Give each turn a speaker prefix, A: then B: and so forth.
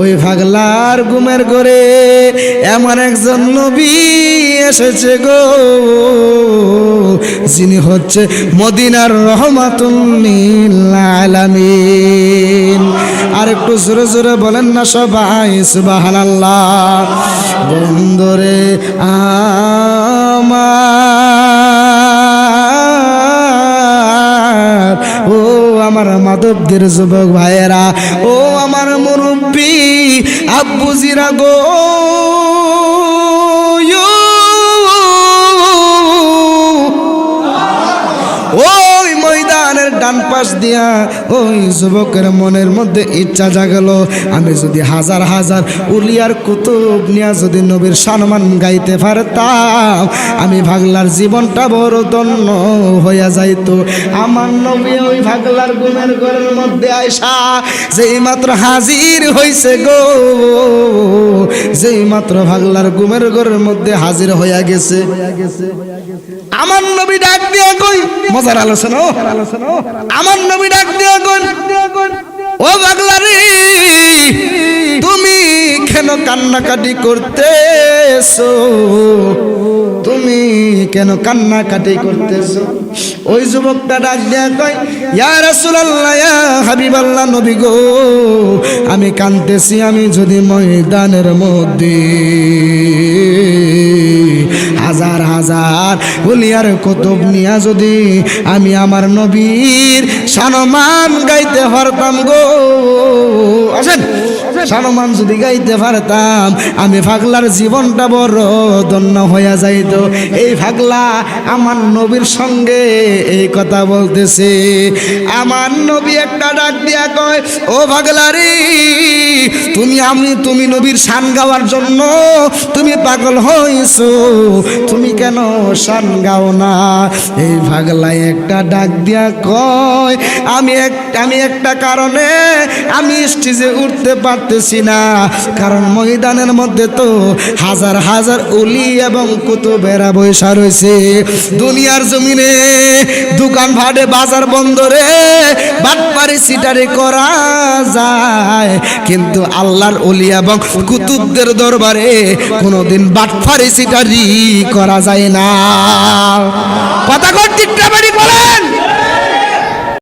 A: ওই ভাগলার গুমের করে এমন একজন নবী এসেছে গো, যিনি হচ্ছে মদিনার রহমাতুল্লিল আলামিন। আর একটু জোরে জোরে বলেন না সবাই, সুবহানাল্লাহ। বন্ধরে আমার, ও আমার মাধবদের যুবক ভাইয়েরা ও আমার মুরব্বী আব্বুজিরা গো। পাশ দিয়া ওই যুবকের মনের মধ্যে ইচ্ছা জাগালো। আমি যদি হাজার হাজার উলিয়ার কুতুব নিয়া যদি নবীর সম্মান গাইতে পারতাম আমি ভাগলার জীবনটা বড় ধন্য হইয়া যাইতো। আমার নবী ওই ভাগলার গুমের ঘরের মধ্যে আয়সা যেই মাত্র হাজির হইছে গো যেই মাত্র ভাগলার গুমের ঘরের মধ্যে হাজির হইয়া গেছে। আমার নবী ডাক দিয়া কই মজার আলোচনা ও, আমার নবী ডাক ও বাগলারি, তুমি কেন কান্নাকাটি করতেছো? তুমি কেন কান্নাকাটি করতেছো? ওই যুবকটা ডাক দিয়া কই ইয়া রাসূলুল্লাহ, ইয়া হাবিবাল্লাহ নবী গো, আমি কানতেছি আমি যদি ময়দানের মধ্যে হাজার হুলিয়ার কুতুব নিয়া যদি আমি আমার নবীর সানমান গাইতে পারতাম গো। আসেন সানমান যদি গাইতে পারতাম, আমি ফাগলার জীবনটা বড় ধন্য হইয়া যাইত। এই ফাগলা আমার নবীর সঙ্গে এই কথা বলতেছে। আমার নবী একটা ডাক দিয়া কয়, ও ভাগলারি, তুমি আমি, তুমি নবীর সান গাওয়ার জন্য তুমি পাগল হইছো। তুমি কেন শান গাও না। এই ভাগলাই একটা ডাক দিয়া কয়, আমি এক, আমি একটা কারণে, আমি স্টেজে উঠতে পারতেছি না। কারণ ময়দানের মধ্যে তো হাজার হাজার উলি এবং কুতুবেরা বৈশা রয়েছে। দুনিয়ার জমিনে দোকান ভাড়ে বাজার বন্দরে বাটপারি করা যায়। কিন্তু আল্লাহর অলি এবং কুতুবদের দরবারে কোনোদিন বাটপারি সিটারি করা যায় না। কথা ঠিক বলেন